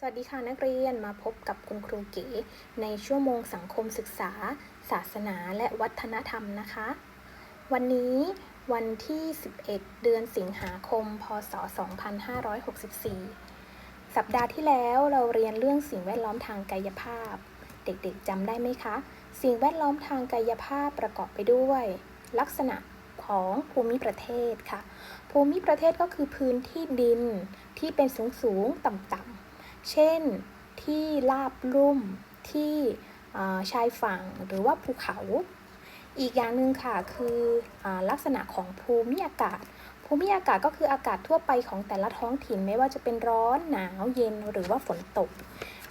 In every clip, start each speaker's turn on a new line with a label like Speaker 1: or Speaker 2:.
Speaker 1: สวัสดีค่ะนักเรียนมาพบกับคุณครูเก๋ในชั่วโมงสังคมศึกษา ศาสนาและวัฒนธรรมนะคะ วันนี้วันที่ 11 เดือนสิงหาคม พศ 2564 สัปดาห์ที่แล้วเราเรียนเรื่องสิ่งแวดล้อมทางกายภาพ เด็กๆจำได้ไหมคะ สิ่งแวดล้อมทางกายภาพประกอบไปด้วย ลักษณะของภูมิประเทศค่ะ ภูมิประเทศก็คือพื้นที่ดินที่เป็นสูงสูงๆต่ำ เช่นที่ลาบลุ่มที่ชายฝั่งหรือว่าภูเขา อีกอย่างหนึ่งค่ะคืออลักษณะของภูมิอากาศ ภูมิอากาศก็คืออากาศทั่วไปของแต่ละท้องถิ่นไม่ว่าจะเป็นร้อนหนาวเย็นหรือว่าฝนตก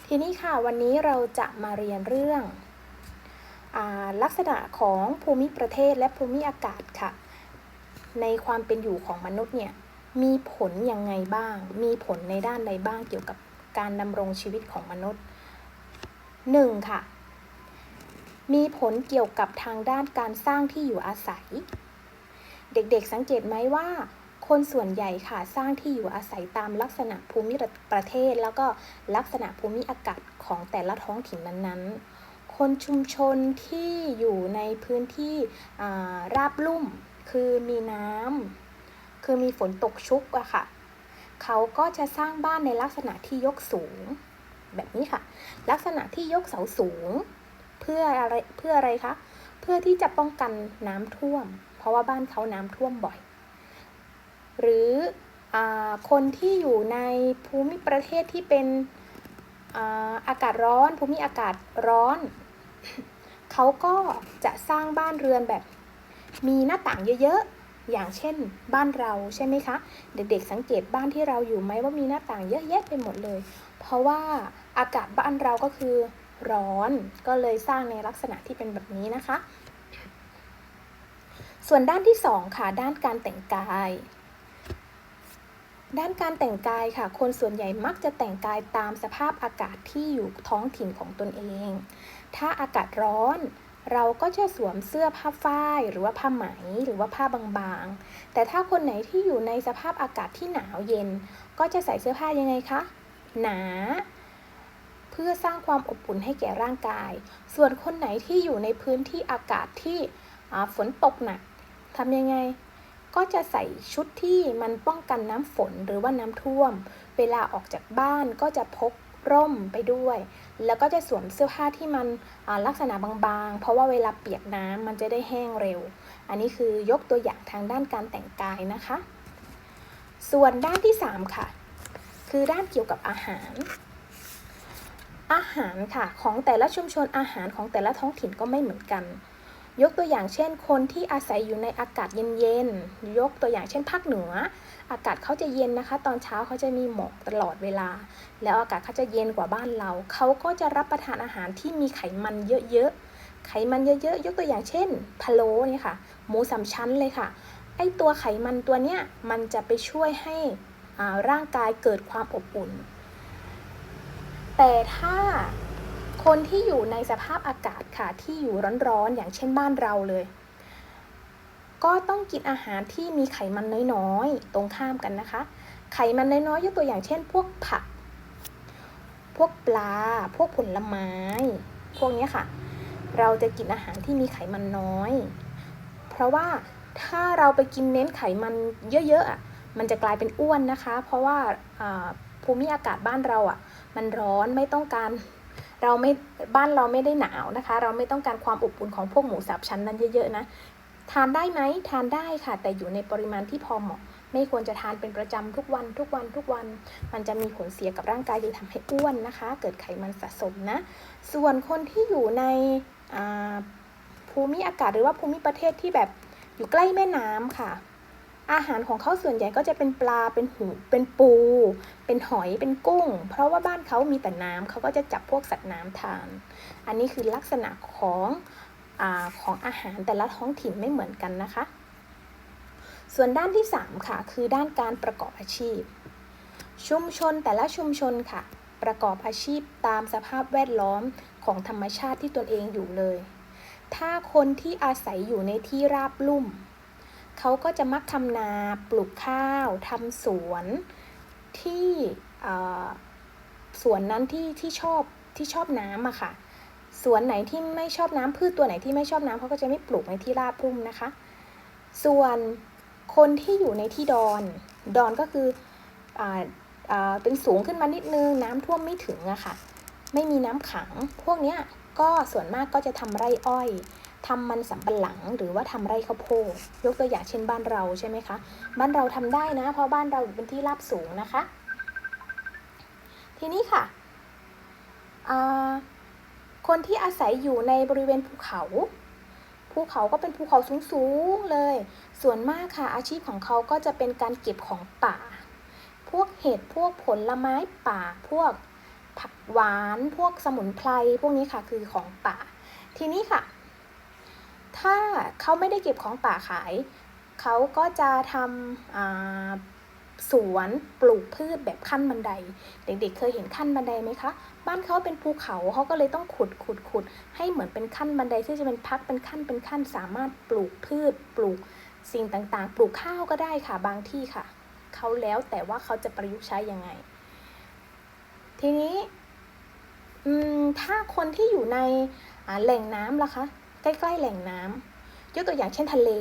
Speaker 1: ทีนี้ค่ะวันนี้เราจะมาเรียนเรื่องอลักษณะของภูมิประเทศและภูมิอากาศค่ะ ในความเป็นอยู่ของมนุษย์เนี่ยมีผลยังไงบ้าง มีผลในด้านใดบ้างเกี่ยวกับ การดำรงชีวิตของมนุษย์ 1. ค่ะ มีผลเกี่ยวกับทางด้านการสร้างที่อยู่อาศัย เด็กๆสังเกตไหมว่า คนส่วนใหญ่ค่ะสร้างที่อยู่อาศัยตามลักษณะภูมิประเทศ แล้วก็ลักษณะภูมิอากาศของแต่ละท้องถิ่นนั้นๆ คนชุมชนที่อยู่ในพื้นที่ราบลุ่ม คือมีน้ำคือมีฝนตกชุกอะค่ะ เขาก็จะสร้างบ้านในลักษณะที่ยกสูง แบบนี้ค่ะ ลักษณะที่ยกเสาสูง เพื่ออะไรเพื่ออะไรคะเพื่อที่จะป้องกันน้ำท่วม เพราะว่าบ้านเขาน้ำท่วมบ่อย หรืออคนที่อยู่ในภูมิประเทศที่เป็นอาอากาศร้อน ภูมิอากาศร้อน เขาก็จะสร้างบ้านเรือนแบบ มีหน้าต่างเยอะๆ อย่างเช่นบ้านเราใช่ไหมคะ เด็กๆสังเกตบ้านที่เราอยู่ไหมว่ามีหน้าต่างเยอะแยะไปหมดเลย เพราะว่าอากาศบ้านเราก็คือร้อนก็เลยสร้างในลักษณะที่เป็นแบบนี้นะคะ ส่วนด้านที่สองค่ะด้านการแต่งกาย ด้านการแต่งกายค่ะ คนส่วนใหญ่มักจะแต่งกายตามสภาพอากาศที่อยู่ท้องถิ่นของตนเอง ถ้าอากาศร้อน เราก็จะสวมเสื้อผ้าฝ้าย หรือว่าผ้าไหมหรือว่าผ้าบางๆ แต่ถ้าคนไหนที่อยู่ในสภาพอากาศที่หนาวเย็น ก็จะใส่เสื้อผ้ายังไงคะ หนาเพื่อสร้างความอบอุ่นให้แก่ร่างกาย ส่วนคนไหนที่อยู่ในพื้นที่อากาศที่ฝนตกหนักทำยังไง ก็จะใส่ชุดที่มันป้องกันน้ำฝนหรือว่าน้ำท่วม เวลาออกจากบ้านก็จะพก ร่มไปด้วย แล้วก็จะสวมเสื้อผ้าที่มันลักษณะบางๆ เพราะว่าเวลาเปียกน้ำมันจะได้แห้งเร็ว อันนี้คือยกตัวอย่างทางด้านการแต่งกายนะคะ ส่วนด้านที่ 3 ค่ะ คือด้านเกี่ยวกับอาหาร อาหารค่ะของแต่ละชุมชนอาหารของแต่ละท้องถิ่นก็ไม่เหมือนกัน ยกตัวอย่างเช่น คนที่อาศัยอยู่ในอากาศเย็นๆ ยกตัวอย่างเช่นภาคเหนือ อากาศเขาจะเย็นนะคะ ตอนเช้าเขาจะมีหมอกตลอดเวลา แล้วอากาศเขาจะเย็นกว่าบ้านเรา เขาก็จะรับประทานอาหารที่มีไขมันเยอะๆ ไขมันเยอะๆ ยกตัวอย่างเช่นพะโล้เนี่ยค่ะ หมูสามชั้นเลยค่ะ ไอตัวไขมันตัวเนี้ยมันจะไปช่วยให้อ่าร่างกายเกิดความอบอุ่น แต่ถ้า คนที่อยู่ในสภาพอากาศค่ะที่อยู่ร้อนๆอย่างเช่นบ้านเราเลย ก็ต้องกินอาหารที่มีไขมันน้อยๆ ตรงข้ามกันนะคะ ไขมันน้อยๆยกตัวอย่างเช่น พวกผัก พวกปลา พวกผลไม้ พวกนี้ค่ะ เราจะกินอาหารที่มีไขมันน้อย เพราะว่าถ้าเราไปกินเน้นไขมันเยอะๆอะมันจะกลายเป็นอ้วนนะคะ เพราะว่าภูมิอากาศบ้านเราอะ มันร้อนไม่ต้องการ เราไม่บ้านเราไม่ได้หนาวนะคะ เราไม่ต้องการความอบอุ่นของพวกหมูสับชั้นนั้นเยอะๆนะทานได้ไหมทานได้ค่ะ แต่อยู่ในปริมาณที่พอเหมาะ ไม่ควรจะทานเป็นประจำทุกวันทุกวันทุกวัน มันจะมีผลเสียกับร่างกายคือทำให้อ้วนนะคะ เกิดไขมันสะสมนะ ส่วนคนที่อยู่ในภูมิอากาศหรือว่าภูมิประเทศที่แบบอยู่ใกล้แม่น้ำค่ะ อาหารของเขาส่วนใหญ่ก็จะเป็นปลาเป็นหูเป็นปู เป็นหอยเป็นกุ้ง เพราะว่าบ้านเขามีแต่น้ำเขาก็จะจับพวกสัตว์น้ำทาน อันนี้คือลักษณะของอของอาหารแต่ละท้องถิ่นไม่เหมือนกันนะคะ ส่วนด้านที่ 3 ค่ะ คือด้านการประกอบอาชีพ ชุมชนแต่ละชุมชนค่ะ ประกอบอาชีพตามสภาพแวดล้อมของธรรมชาติที่ตนเองอยู่เลย ถ้าคนที่อาศัยอยู่ในที่ราบลุ่ม เขาก็จะมักทำนาปลูกข้าวทำสวนที่สวนนั้นที่ที่ชอบที่ชอบน้ำอะค่ะสวนไหนที่ไม่ชอบน้ำพืชตัวไหนที่ไม่ชอบน้ำเขาก็จะไม่ปลูกในที่ราบรุ่มนะคะ ส่วนคนที่อยู่ในที่ดอนดอนก็คือออเป็นสูงขึ้นมานิดนึงน้ำท่วมไม่ถึงอะค่ะ ไม่มีน้ำขัง พวกเนี้ยก็ส่วนมากก็จะทำไร่อ้อย ทำมันสำปะหลังหรือว่าทำไร่ข้าวโพดยกตัวอย่างเช่นบ้านเราใช่ไหมคะ บ้านเราทำได้นะ เพราะบ้านเราเป็นที่ราบสูงนะคะ ทีนี้ค่ะคนที่อาศัยอยู่ในบริเวณภูเขา ภูเขาก็เป็นภูเขาสูงๆเลย ส่วนมากค่ะ อาชีพของเขาก็จะเป็นการเก็บของป่า พวกเห็ด พวกผลไม้ป่า พวกผักหวาน พวกสมุนไพร พวกนี้ค่ะคือของป่า ทีนี้ค่ะ ถ้าเขาไม่ได้เก็บของป่าขาย เขาก็จะทำสวนปลูกพืชแบบขั้นบันได เด็กๆเคยเห็นขั้นบันไดไหมคะ บ้านเขาเป็นภูเขาเขาก็เลยต้องขุดขุดขุดให้เหมือนเป็นขั้นบันไดที่จะเป็นพักเป็นขั้นเป็นขั้นสามารถปลูกพืชปลูกสิ่งต่างๆ ปลูกข้าวก็ได้ค่ะบางที่ค่ะ เขาแล้วแต่ว่าเขาจะประยุกต์ใช้ยังไง ทีนี้ถ้าคนที่อยู่ในแหล่งน้ำล่ะคะ ใกล้ๆแหล่งน้ำยกตัวอย่างเช่นทะเล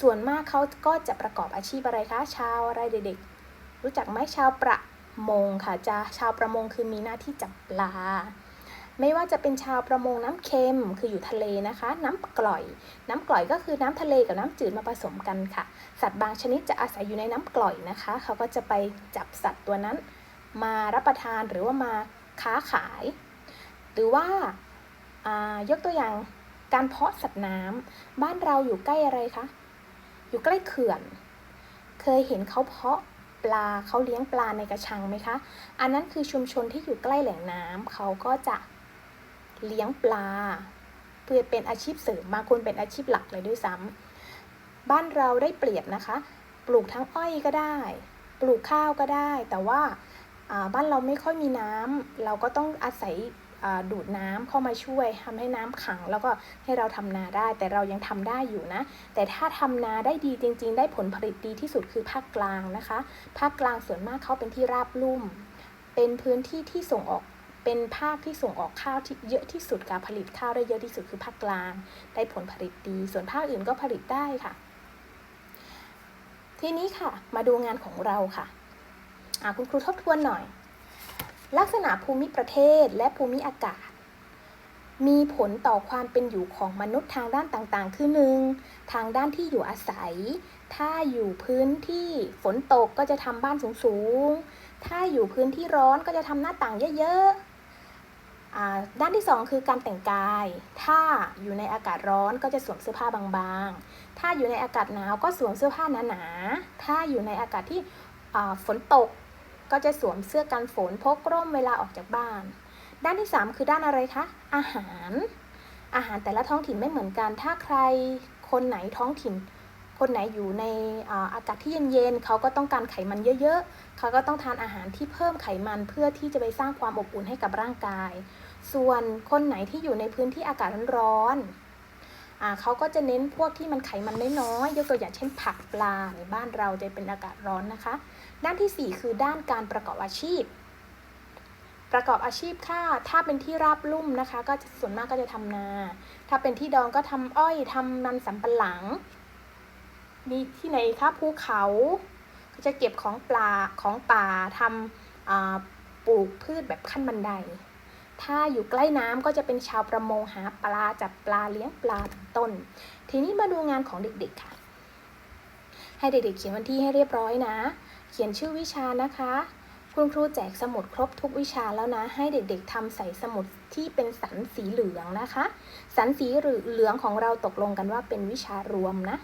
Speaker 1: ส่วนมากเขาก็จะประกอบอาชีพอะไรคะ ชาวอะไรเด็กๆ รู้จักไหมชาวประมงค่ะจะชาวประมงคือมีหน้าที่จับปลา ไม่ว่าจะเป็นชาวประมงน้ำเค็มคืออยู่ทะเลนะคะ น้ำกร่อย น้ำกร่อยก็คือน้ำทะเลกับน้ำจืดมาผสมกันค่ะ สัตว์บางชนิดจะอาศัยอยู่ในน้ำกร่อยนะคะ เขาก็จะไปจับสัตว์ตัวนั้น มารับประทานหรือว่ามาค้าขาย หรือว่าอ่ายกตัวอย่าง การเพาะสัตว์น้ำบ้านเราอยู่ใกล้อะไรคะ อยู่ใกล้เขื่อน เคยเห็นเขาเพาะปลาเขาเลี้ยงปลาในกระชังไหมคะ อันนั้นคือชุมชนที่อยู่ใกล้แหล่งน้ำเขาก็จะเลี้ยงปลา เพื่อเป็นอาชีพเสริมบางคนเป็นอาชีพหลักเลยด้วยซ้ำบ้านเราได้เปรียบนะคะ ปลูกทั้งอ้อยก็ได้ ปลูกข้าวก็ได้ แต่ว่าบ้านเราไม่ค่อยมีน้ำเราก็ต้องอาศัย ดูดน้ำเข้ามาช่วยทำให้น้ำขัง แล้วก็ให้เราทำนาได้ แต่เรายังทำได้อยู่นะ แต่ถ้าทำนาได้ดีจริง ๆ ได้ผลผลิตดีที่สุดคือภาคกลางนะคะ ภาคกลางส่วนมากเขาเป็นที่ราบลุ่ม เป็นพื้นที่ที่ส่งออกเป็นภาคที่ส่งออกข้าวที่เยอะที่สุดการผลิตข้าวได้เยอะที่สุดคือภาคกลาง ได้ผลผลิตดี ส่วนภาคอื่นก็ผลิตได้ค่ะ ทีนี้ค่ะ มาดูงานของเราค่ะอะคุณครูทบทวนหน่อย ลักษณะภูมิประเทศและภูมิอากาศ มีผลต่อความเป็นอยู่ของมนุษย์ทางด้านต่างๆ คือหนึ่งทางด้านที่อยู่อาศัย ถ้าอยู่พื้นที่ฝนตกก็จะทำบ้านสูงๆ ถ้าอยู่พื้นที่ร้อนก็จะทำหน้าต่างเยอะๆอ่าด้านที่สองคือการแต่งกาย ถ้าอยู่ในอากาศร้อนก็จะสวมเสื้อผ้าบางๆ ถ้าอยู่ในอากาศหนาวก็สวมเสื้อผ้าหนาๆ ถ้าอยู่ในอากาศที่ฝนตก ก็จะสวมเสื้อกันฝนพกร่มเวลาออกจากบ้าน ด้านที่ 3 คือด้านอะไรคะ อาหาร อาหารแต่ละท้องถิ่นไม่เหมือนกัน ถ้าใครคนไหนท้องถิ่น คนไหนอยู่ในอาอากาศที่เย็นๆเขาก็ต้องการไขมันเยอะๆ เขาก็ต้องทานอาหารที่เพิ่มไขมันเพื่อที่จะไปสร้างความอบอุ่นให้กับร่างกาย ส่วนคนไหนที่อยู่ในพื้นที่อากาศร้อนๆอ่า เขาก็จะเน้นพวกที่มันไขมันน้อยๆยกตัวอย่างเช่นผักปลาในบ้านเราจะเป็นอากาศร้อนนะคะ ด้านทีสี่4 คือด้านการประกอบอาชีพ ประกอบอาชีพค่ะ ถ้าเป็นที่ราบลุ่มนะคะ ก็จะส่วนมากก็จะทำนา ถ้าเป็นที่ดอนก็ทำอ้อยทำมันสำปะหลัง มีที่ไหนคะภูเขาก็จะเก็บของปลาของป่าทำปลูกพืชแบบขั้นบันได ถ้าอยู่ใกล้น้ำก็จะเป็นชาวประมงหาปลาจับปลาเลี้ยงปลาต้น ทีนี้มาดูงานของเด็กๆค่ะ ให้เด็กๆเขียนวันที่ให้เรียบร้อยนะ เขียนชื่อวิชานะคะ คุณครูแจกสมุดครบทุกวิชาแล้วนะ ให้เด็กๆทำใส่สมุดที่เป็นสันสีเหลืองนะคะ สันสีเหลืองของเราตกลงกันว่าเป็นวิชารวมนะ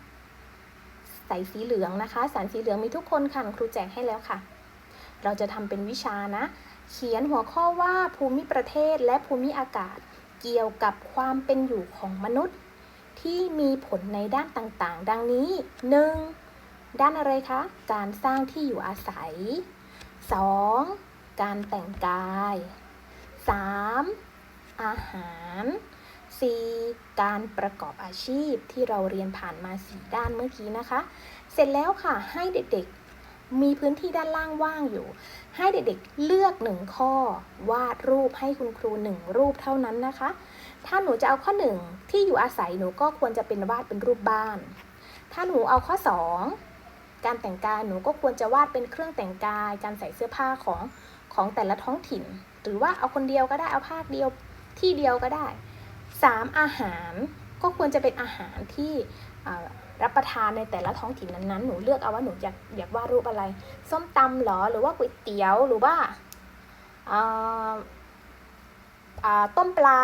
Speaker 1: ใส่สีเหลืองนะคะ สันสีเหลืองมีทุกคนค่ะครูแจกให้แล้วค่ะ เราจะทำเป็นวิชานะ เขียนหัวข้อว่าภูมิประเทศและภูมิอากาศเกี่ยวกับความเป็นอยู่ของมนุษย์ ที่มีผลในด้านต่างๆ ดังนี้ 1. ด้านอะไรคะ การสร้างที่อยู่อาศัย 2. การแต่งกาย 3. อาหาร 4. การประกอบอาชีพที่เราเรียนผ่านมา4ด้านเมื่อกี้นะคะ เสร็จแล้วค่ะให้เด็กๆ มีพื้นที่ด้านล่างว่างอยู่ ให้เด็กๆเลือกหนึ่งข้อ วาดรูปให้คุณครูหนึ่งรูปเท่านั้นนะคะ ถ้าหนูจะเอาข้อหนึ่งที่อยู่อาศัยหนูก็ควรจะเป็นวาดเป็นรูปบ้าน ถ้าหนูเอาข้อสองการแต่งกายหนูก็ควรจะวาดเป็นเครื่องแต่งกาย การใส่เสื้อผ้าของของแต่ละท้องถิ่น หรือว่าเอาคนเดียวก็ได้เอาภาคเดียวที่เดียวก็ได้สามอาหารก็ควรจะเป็นอาหารที่ รับประทานในแต่ละท้องถิ่นนั้นๆ หนูเลือกเอาว่าหนูอยากอยากวาดรูปอะไร ส้มตำหรอ หรือว่าก๋วยเตี๋ยว หรือว่าต้มปลา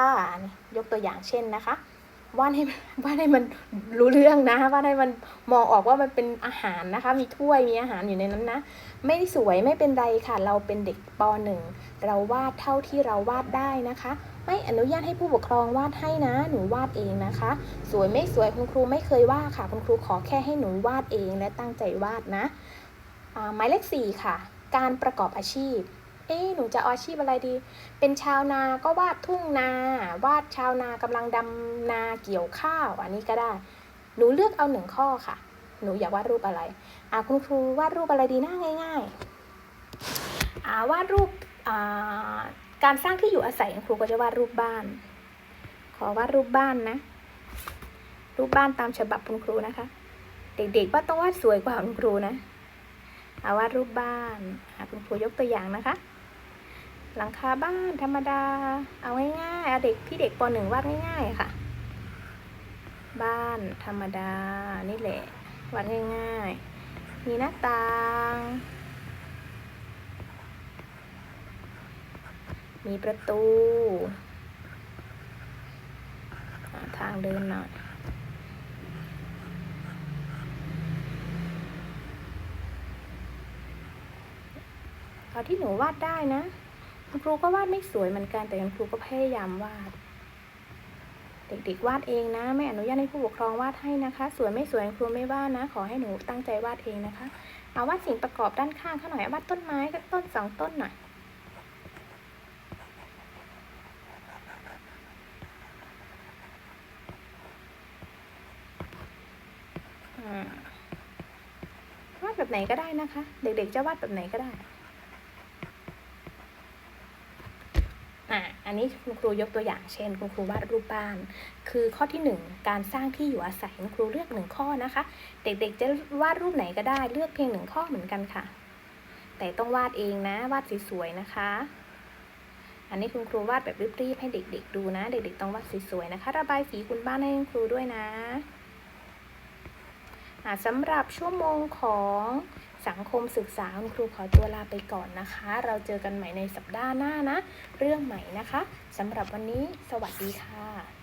Speaker 1: ยกตัวอย่างเช่นนะคะวาดให้วาดให้มันรู้เรื่องนะวาดให้มันมองออกว่ามันเป็นอาหารนะคะ มีถ้วยมีอาหารอยู่ในนั้นนะ ไม่สวยไม่เป็นไรค่ะ เราเป็นเด็กป .1 เราวาดเท่าที่เราวาดได้นะคะ ไม่อนุญาตให้ผู้ปกครองวาดให้นะ หนูวาดเองนะคะ สวยไม่สวยคุณครูไม่เคยว่าค่ะ คุณครูขอแค่ให้หนูวาดเองและตั้งใจวาดนะหมายเลขสี่ค่ะ การประกอบอาชีพเอ๊หนูจะอาอาชีพอะไรดี เป็นชาวนาก็วาดทุ่งนา วาดชาวนากำลังดำนาเกี่ยวข้าว อันนี้ก็ได้ หนูเลือกเอาหนึ่งข้อค่ะ หนูอยากวาดรูปอะไร อ่าคุณครูวาดรูปอะไรดีนะง่าย ๆ อ่าวาดรูปอ่า การสร้างที่อยู่อาศัยคุณครูก็จะวาดรูปบ้าน ขอวาดรูปบ้านนะ รูปบ้านตามฉบับคุณครูนะคะ เด็กๆว่าต้องวาดสวยกว่าคุณครูนะเอาวาดรูปบ้านาคุณครูยกตัวอย่างนะคะ หลังคาบ้านธรรมดา เอาง่ายๆเอาเด็กที่เด็กปหนึ่งวาดง่ายๆค่ะ บ้านธรรมดานี่แหละวาดง่ายๆ มีหน้าต่าง มีประตู ทางเดินหน่อยเอาที่หนูวาดได้นะ คุณครูก็วาดไม่สวยเหมือนกัน แต่คุณครูก็พยายามวาด เด็กๆวาดเองนะ ไม่อนุญาตให้ผู้ปกครองวาดให้นะคะ สวยไม่สวยครูไม่ว่านะ ขอให้หนูตั้งใจวาดเองนะคะ เอาวาดสิ่งประกอบด้านข้างเขาหน่อย วาดต้นไม้สักต้นสองต้นหน่อย วาดแบบไหนก็ได้นะคะ เด็กๆจะวาดแบบไหนก็ได้อะอันนี้คุณครูยกตัวอย่างเช่น คุณครูวาดรูปบ้าน คือข้อที่หนึ่งการสร้างที่อยู่อาศัยคุณครูเลือกหนึ่งข้อนะคะ เด็กๆจะวาดรูปไหนก็ได้เลือกเพียงหนึ่งข้อเหมือนกันค่ะ แต่ต้องวาดเองนะ วาดสวยๆนะคะ อันนี้คุณครูวาดแบบรีบๆให้เด็ก ๆ ดูนะ เด็กๆต้องวาดสวยๆนะคะ ระบายสีคุณบ้านให้คุณครูด้วยนะ สำหรับชั่วโมงของสังคมศึกษาคุณครูขอตัวลาไปก่อนนะคะ เราเจอกันใหม่ในสัปดาห์หน้านะ เรื่องใหม่นะคะสำหรับวันนี้ สวัสดีค่ะ